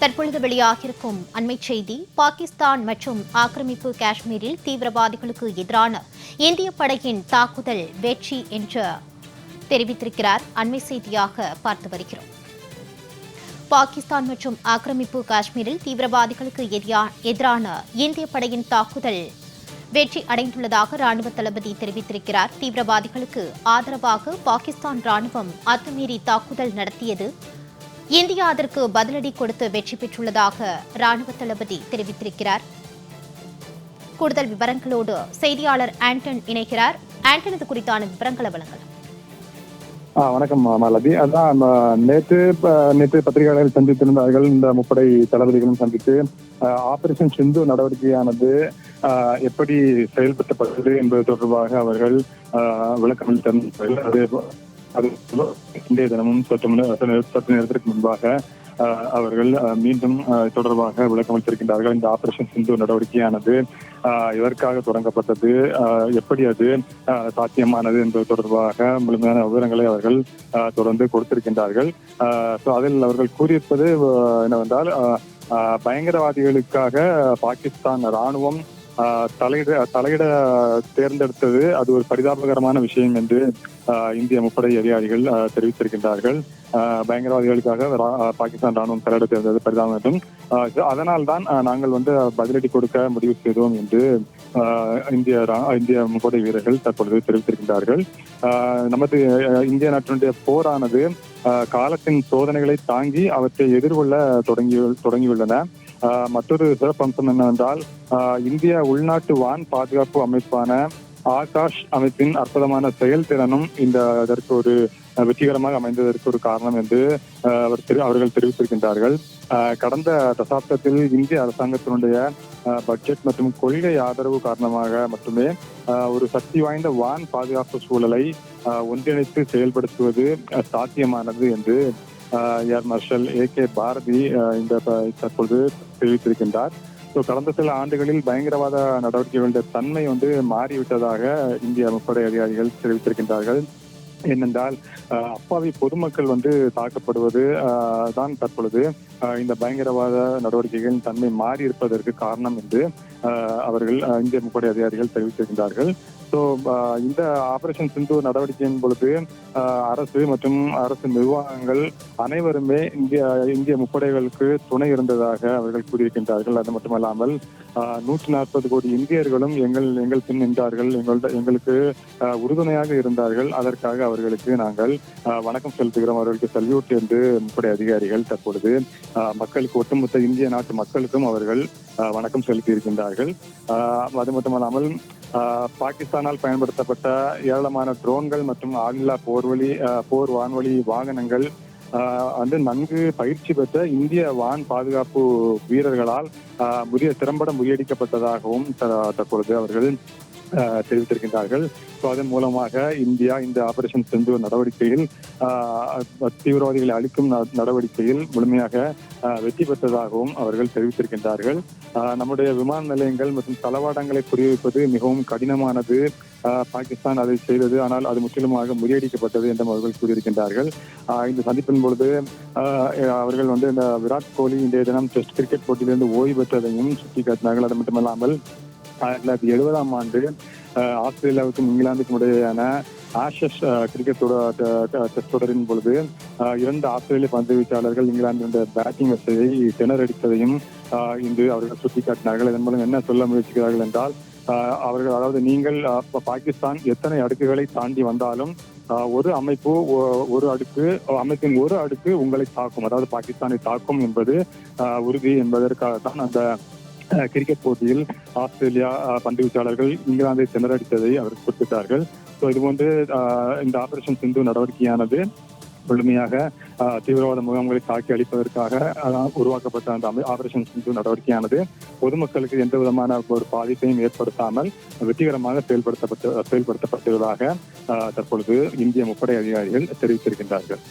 தற்பொழுது வெளியாகியிருக்கும் அண்மை செய்தி பாகிஸ்தான் மற்றும் ஆக்கிரமிப்பு காஷ்மீரில் தீவிரவாதிகளுக்கு எதிரான இந்திய படையின் தாக்குதல் வெற்றி என்று தெரிவித்திருக்கிறார். அண்மை செய்தியாக பார்த்து வருகிறோம். பாகிஸ்தான் மற்றும் ஆக்கிரமிப்பு காஷ்மீரில் தீவிரவாதிகளுக்கு எதிரா- எதிரான இந்திய படையின் தாக்குதல் வெற்றி அடைந்துள்ளதாக ராணுவ தளபதி தெரிவித்திருக்கிறார். தீவிரவாதிகளுக்கு ஆதரவாக பாகிஸ்தான் ராணுவம் அத்துமீறி தாக்குதல் நடத்தியது இந்தியா அதற்கு பதிலடி கொடுத்து வெற்றி பெற்றுள்ளதாக ராணுவ தளபதி தெரிவித்திருக்கிறார். கூடுதல் விவரங்களோடு செய்தியாளர் ஆண்டன் இணைகிறார். ஆண்டன் இது குறித்தான விவரங்களை வழங்கலாம். வணக்கம் மாலதி. அதான் நேற்று நேற்று பத்திரிகையாளர்கள் சந்தித்திருந்தார்கள். இந்த முப்படை தளபதிகளும் சந்தித்து ஆபரேஷன் சிந்து நடவடிக்கையானது எப்படி செயல்படுத்தப்பட்டது என்பது தொடர்பாக அவர்கள் விளக்கம் அளித்திருந்தார்கள் அதே அது இன்றைய தினமும் சற்று சற்று நேரத்திற்கு முன்பாக அவர்கள் மீண்டும் தொடர்பாக விளக்கம் அளித்திருக்கின்றார்கள் இந்த ஆபரேஷன் சிந்து நடவடிக்கையானது எதற்காக தொடங்கப்பட்டது எப்படி அது சாத்தியமானது என்பது தொடர்பாக முழுமையான விவரங்களை அவர்கள் தொடர்ந்து கொடுத்திருக்கின்றார்கள். ஸோ அதில் அவர்கள் கூறியிருப்பது என்னவென்றால் பயங்கரவாதிகளுக்காக பாகிஸ்தான் ராணுவம் தலையிட தலையிட தேர்ந்தெடுத்தது அது ஒரு பரிதாபகரமான விஷயம் என்று இந்திய முப்படை அதிகாரிகள் தெரிவித்திருக்கின்றார்கள். பயங்கரவாதிகளுக்காக பாகிஸ்தான் ராணுவம் தலையிட தேர்ந்தது பரிதாபம் என்றும் அதனால் தான் நாங்கள் வந்து பதிலடி கொடுக்க முடிவு செய்தோம் என்று இந்திய ரா- இந்திய முப்படை வீரர்கள் தற்பொழுது தெரிவித்திருக்கின்றார்கள். நமது இந்திய நாட்டினுடைய போரானது காலத்தின் சோதனைகளை தாங்கி அவற்றை எதிர்கொள்ள தொடங்கி தொடங்கியுள்ளன. மற்றொரு சிறப்பம்சம் என்னவென்றால் ஆஹ், இந்திய உள்நாட்டு வான் பாதுகாப்பு அமைப்பான ஆகாஷ் அமைப்பின் அற்புதமான செயல்திறனும் இந்த அதற்கு ஒரு வெற்றிகரமாக அமைந்ததற்கு ஒரு காரணம் என்று அவர் தெரி- அவர்கள் தெரிவித்திருக்கின்றார்கள். கடந்த தசாப்தத்தில் இந்திய அரசாங்கத்தினுடைய பட்ஜெட் மற்றும் கொள்கை ஆதரவு காரணமாக மட்டுமே ஆஹ், ஒரு சக்தி வாய்ந்த வான் பாதுகாப்பு சூழலை ஆஹ், ஒன்றிணைத்து செயல்படுத்துவது அஹ், சாத்தியமானது என்று air marshal A K Bharathi இந்த தற்பொழுது தெரிவித்திருக்கின்றார். ஸோ கடந்த சில ஆண்டுகளில் பயங்கரவாத நடவடிக்கைகளுடைய தன்மை வந்து மாறிவிட்டதாக இந்திய முப்படை அதிகாரிகள் தெரிவித்திருக்கின்றார்கள். ஏனென்றால் அப்பாவி பொதுமக்கள் வந்து தாக்கப்படுவது ஆஹ், தான் தற்பொழுது ஆஹ், இந்த பயங்கரவாத நடவடிக்கைகளின் தன்மை மாறி இருப்பதற்கு காரணம் என்று அவர்கள் இந்திய முப்படை அதிகாரிகள் தெரிவித்திருக்கிறார்கள் ஸோ இந்த ஆபரேஷன் சிந்து நடவடிக்கையின் பொழுது அரசு மற்றும் அரசு நிர்வாகங்கள் அனைவருமே இந்திய இந்திய முப்படைகளுக்கு துணை இருந்ததாக அவர்கள் கூறியிருக்கின்றார்கள். அது மட்டுமல்லாமல் ஆஹ், நூற்றி நாற்பது கோடி இந்தியர்களும் எங்கள் எங்கள் பின் நின்றார்கள். எங்கள்ட எங்களுக்கு உறுதுணையாக இருந்தார்கள். அதற்காக அவர்களுக்கு நாங்கள் வணக்கம் செலுத்துகிறோம். அவர்களுக்கு சல்யூட் என்று முப்படை அதிகாரிகள் தற்பொழுது ஆஹ், மக்களுக்கு ஒட்டுமொத்த இந்திய நாட்டு மக்களுக்கும் அவர்கள் வணக்கம் செலுத்தி இருக்கின்றார்கள் ஆஹ், அது மட்டுமல்லாமல் ஆஹ், பாகிஸ்தானால் பயன்படுத்தப்பட்ட ஏராளமான ட்ரோன்கள் மற்றும் ஆளில்லா போர்வழி போர் வான்வழி வாகனங்கள் ஆஹ், வந்து நன்கு பயிற்சி பெற்ற இந்திய வான் பாதுகாப்பு வீரர்களால் ஆஹ், முறிய திறம்பட முறியடிக்கப்பட்டதாகவும் த- தற்பொழுது அவர்கள் தெரிவித்திருக்கின்றார்கள். ஸோ அதன் மூலமாக இந்தியா இந்த ஆபரேஷன் சிந்து நடவடிக்கையில் ஆஹ், தீவிரவாதிகளை அளிக்கும் நடவடிக்கையில் முழுமையாக வெற்றி பெற்றதாகவும் அவர்கள் தெரிவித்திருக்கின்றார்கள். ஆஹ், நம்முடைய விமான நிலையங்கள் மற்றும் தளவாடங்களை குறிவைப்பது மிகவும் கடினமானது. ஆஹ், பாகிஸ்தான் அதை செய்தது ஆனால் அது முற்றிலுமாக முறியடிக்கப்பட்டது என்றும் அவர்கள் கூறியிருக்கின்றார்கள். ஆஹ், இந்த சந்திப்பின் பொழுது ஆஹ், அவர்கள் வந்து இந்த விராட் கோலி இன்றைய தினம் டெஸ்ட் கிரிக்கெட் போட்டியிலிருந்து ஓய்வு பெற்றதையும் சுட்டிக்காட்டினார்கள். அது மட்டுமல்லாமல் ஆயிரத்தி தொள்ளாயிரத்தி எழுபதாம் ஆண்டு ஆஸ்திரேலியாவுக்கும் இங்கிலாந்துக்கும் இடையேயான ஆஷஸ் கிரிக்கெட் டெஸ்ட் தொடரின் பொழுது இரண்டு ஆஸ்திரேலிய பந்து வீச்சாளர்கள் இங்கிலாந்தினுடைய பேட்டிங் வசதியை திணறடித்ததையும் இன்று அவர்கள் சுட்டிக்காட்டினார்கள். இதன் மூலம் என்ன சொல்ல முயற்சிக்கிறார்கள் என்றால் அவர்கள் அதாவது நீங்கள் பாகிஸ்தான் எத்தனை அடுக்குகளை தாண்டி வந்தாலும் ஒரு அமைப்பு ஒ- ஒரு அடுக்கு அமைப்பின் ஒரு அடுக்கு உங்களை தாக்கும். அதாவது பாகிஸ்தானை தாக்கும் என்பது உறுதி என்பதற்காக தான் அந்த கிரிக்கெட் போட்டியில் ஆஸ்திரேலியா பந்து வீச்சாளர்கள் இங்கிலாந்தை திணறடித்ததை அவர் குறிப்பிட்டார்கள். ஸோ இதுபோன்று இந்த ஆபரேஷன் சிந்து நடவடிக்கையானது முழுமையாக தீவிரவாத முகாம்களை தாக்கி அளிப்பதற்காக உருவாக்கப்பட்ட அந்த ஆபரேஷன் சிந்து நடவடிக்கையானது பொதுமக்களுக்கு எந்த விதமான ஒரு பாதிப்பையும் ஏற்படுத்தாமல் வெற்றிகரமாக செயல்படுத்தப்பட்டு செயல்படுத்தப்பட்டுள்ளதாக தற்பொழுது இந்திய முப்படை அதிகாரிகள் தெரிவித்திருக்கின்றார்கள்.